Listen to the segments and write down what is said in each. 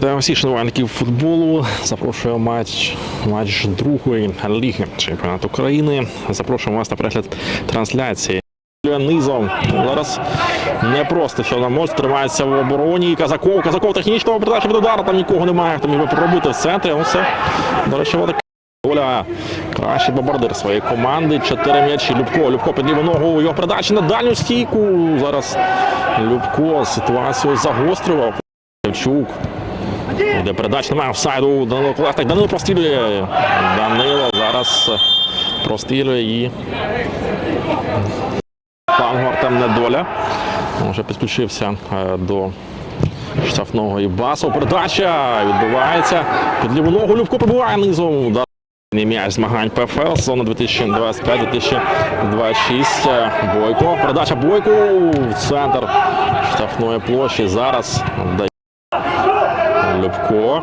Вітаю всіх шанувальників футболу. Запрошую матч, матч другої ліги чемпіонату України. Запрошуємо вас на перегляд трансляції. Низом зараз не просто Чорноморськ тримається в обороні. Казаков, Казаков технічного передачі від удару. Там нікого немає. Хто міг би пробити в центрі. Ну це, до речі, вода Оля кращий бомбардир своєї команди. Чотири м'ячі. Любко. Любко під ліву ногу. Його передача на дальню стійку. Зараз Любко ситуацію загострював. Шевчук. Де передач немає офсайду. Данило Колесник. Данило прострілює. Данило зараз прострілює і флангу Артем Недоля. Вже підключився е, до штрафного і басу. Передача відбувається. Під ліву ногу Любко прибуває низом. М'яч змагань ПФЛ сезону 2025-2026. Бойко. Передача Бойко в центр штрафної площі. Зараз дає Любко.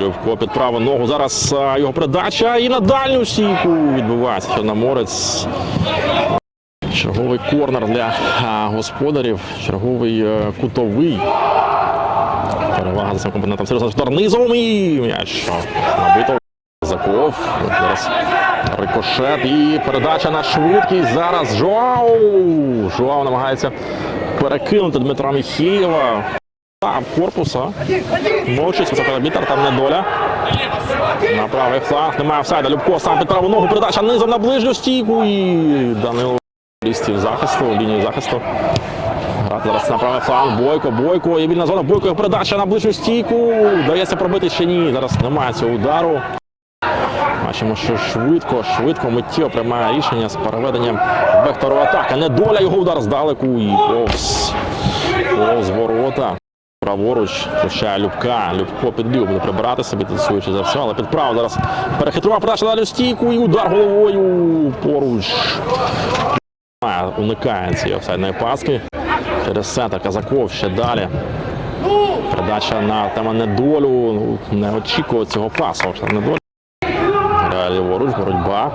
Любко під праву ногу. Зараз його передача і на дальню стійку відбувається. Чорноморець. Черговий корнер для господарів. Черговий е, кутовий. Перевага за цим компонентом. Серйозно удар низом і м'яч набито. Заков. Зараз рикошет і передача на швидкість. Зараз Жоау. Жоау намагається перекинути Дмитра Міхієва. А, корпуса. Мовчись, Мовчить високоробітер, там недоля. На правий фланг. Немає офсайда. Любко сам під ногу. Передача низом на ближню стійку. І Данило лістів захисту, лінії захисту. Грати зараз на правий фланг. Бойко, Бойко. І вільна зона. Бойко. Передача на ближню стійку. Дається пробити чи ні. Зараз немає цього удару. Бачимо, що швидко, швидко миттєво приймає рішення з переведенням вектору атаки. Недоля його удар здалеку і повз. Повз ворота. Праворуч включає Любка. Любко під ліву буде прибирати собі, тусуючи за все, але підправо зараз перехитрував передача на стійку і удар головою поруч. Уникає цієї офсайдної паски. Через центр Казаков ще далі. Передача на тема недолю. Ну, не очікував цього пасу. Недолю. Ліворуч, боротьба.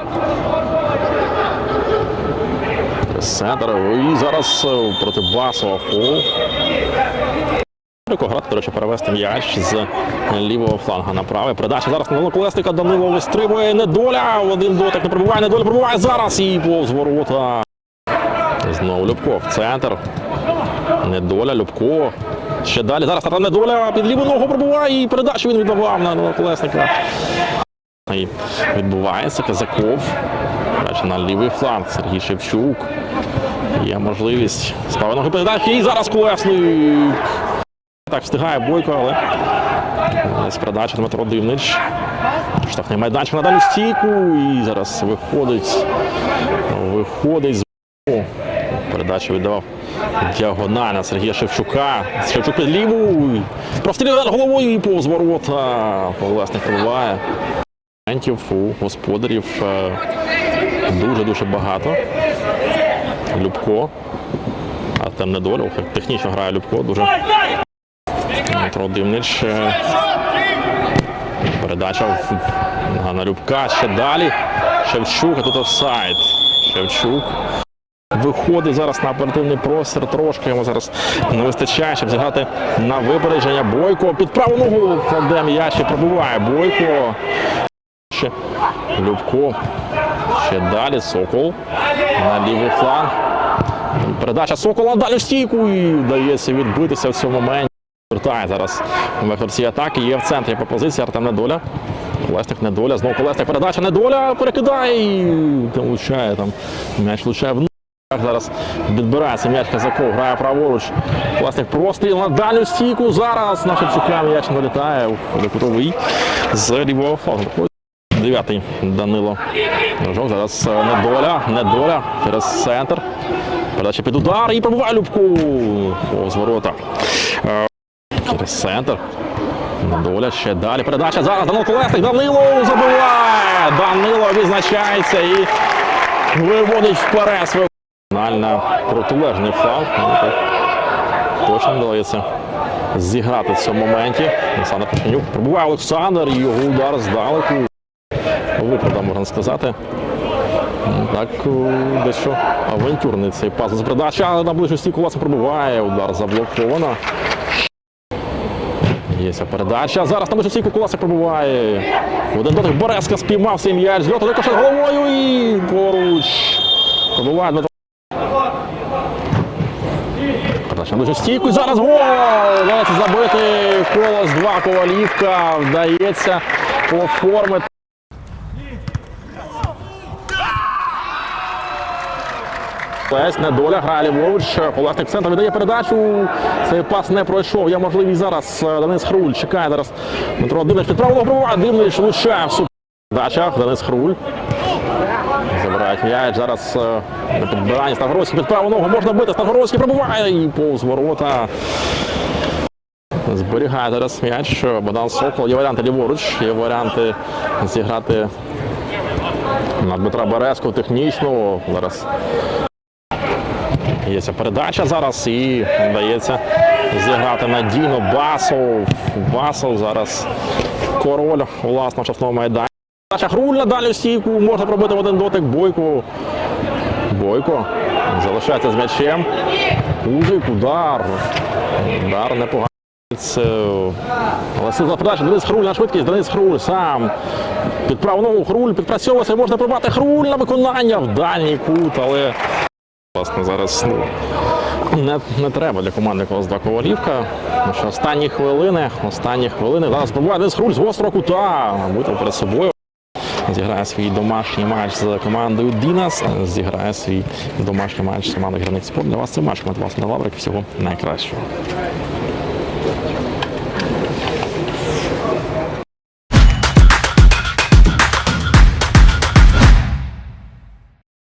Центр. І зараз е, проти Басова фол. Грати, до речі, перевести м'яч з лівого фланга на правий. Передача зараз на колесника Данило вистрибує. Недоля. Один дотик не пробиває. Недоля пробиває зараз. І повз ворота. Знову Любко в центр. Недоля, Любко. Ще далі. Зараз Артем Недоля під ліву ногу пробиває. І передачу він відбивав на колесника. І відбувається Казаков. Передача на лівий фланг. Сергій Шевчук. Є можливість з правої ноги передачі. І зараз колесник. Так, встигає Бойко, але з передача Дмитро Дивнич. Штрафний майданчик на дальню стійку. І зараз виходить. Виходить з передачу віддавав діагонально Сергія Шевчука. Шевчук під ліву. Простріляє головою і повз ворота. Власник пробиває. У господарів е, дуже-дуже багато. Любко. Артем Недолю. Технічно грає Любко. Дуже Дмитро Димнич. Передача в- на Любка. Ще далі. Шевчук, а тут офсайд. Шевчук. Виходить зараз на оперативний простір. Трошки йому зараз не вистачає, щоб зіграти на випередження. Бойко під праву ногу кладе м'яч і пробиває. Бойко. Ще Любко. Ще далі. Сокол. На лівий фланг. Передача Сокола далі в стійку і вдається відбитися в цьому моменті. Вертає зараз вектор цієї атаки. Є в центрі пропозиція Артем Недоля. Колесник Недоля. Знову Колесник. Передача Недоля перекидає там влучає там. М'яч влучає в Зараз відбирається м'яч Казаков, грає праворуч. Колесник простріл на дальню стійку. Зараз на Шевчука м'яч налітає у кутовий з лівого флангу. Дев'ятий Данило. Жов, зараз е, недоля, недоля через центр. Передача під удар і пробуває Любку. Повз ворота. Через центр. Недоля ще далі. Передача зараз. Данило Колесник. Данило забиває. Данило відзначається і виводить вперед свою на протилежний фланг. Ну, Точно вдається зіграти в цьому моменті. Олександр Пашенюк пробуває Олександр його удар здалеку. Виправдав, можна сказати. Ну, Так, дещо авантюрний цей пас з передача, на ближню стійку власне пробиває. Удар заблоковано. Є передача. Зараз там стійку Куласик пробуває. Один дотик Березка спіймав свій м'яч. Льота рикошет головою і поруч. Пробуває Дмитро. Передача дуже стійку. Зараз гол! Вдається забити колос 2 Ковалівка. Вдається оформити. Лесь недоля грає ліворуч. Колесник в центр віддає передачу. Цей пас не пройшов. Є можливість зараз. е, Денис Хруль чекає зараз. Дмитро Дивнич під правого пробиває. Дивнич влучає в суп. Денис Хруль. Забирають м'яч. Зараз е, на підбиранні Стагоровський під праву ногу можна бити. Стагоровський пробиває і повз ворота. Зберігає зараз м'яч. Богдан Сокол. Є варіанти ліворуч. Є варіанти зіграти на Дмитра Березку технічно. Зараз Є ця передача зараз і вдається зіграти надійно Басов. Басов зараз король власного штрафного майдану. Хрульна далі в стійку. Можна пробити в один дотик Бойко. Бойко залишається з м'ячем. Кузик, удар. Удар непоганий. Але сила передача Денис Хруль на швидкість. Денис Хруль сам. Під праву ногу Хруль підпрацьовується. Можна пробати Хруль на виконання в дальній кут, але Власне, зараз ну, не, не треба для команди 2 Ковалівка. Що останні хвилини, останні хвилини. Зараз пробуває Денис Хруль з гострого кута. Бути перед собою. Зіграє свій домашній матч з командою Дінас. Зіграє свій домашній матч з командою Граник Спорт. Для вас це матч. Ми вас на лаврик. Всього найкращого.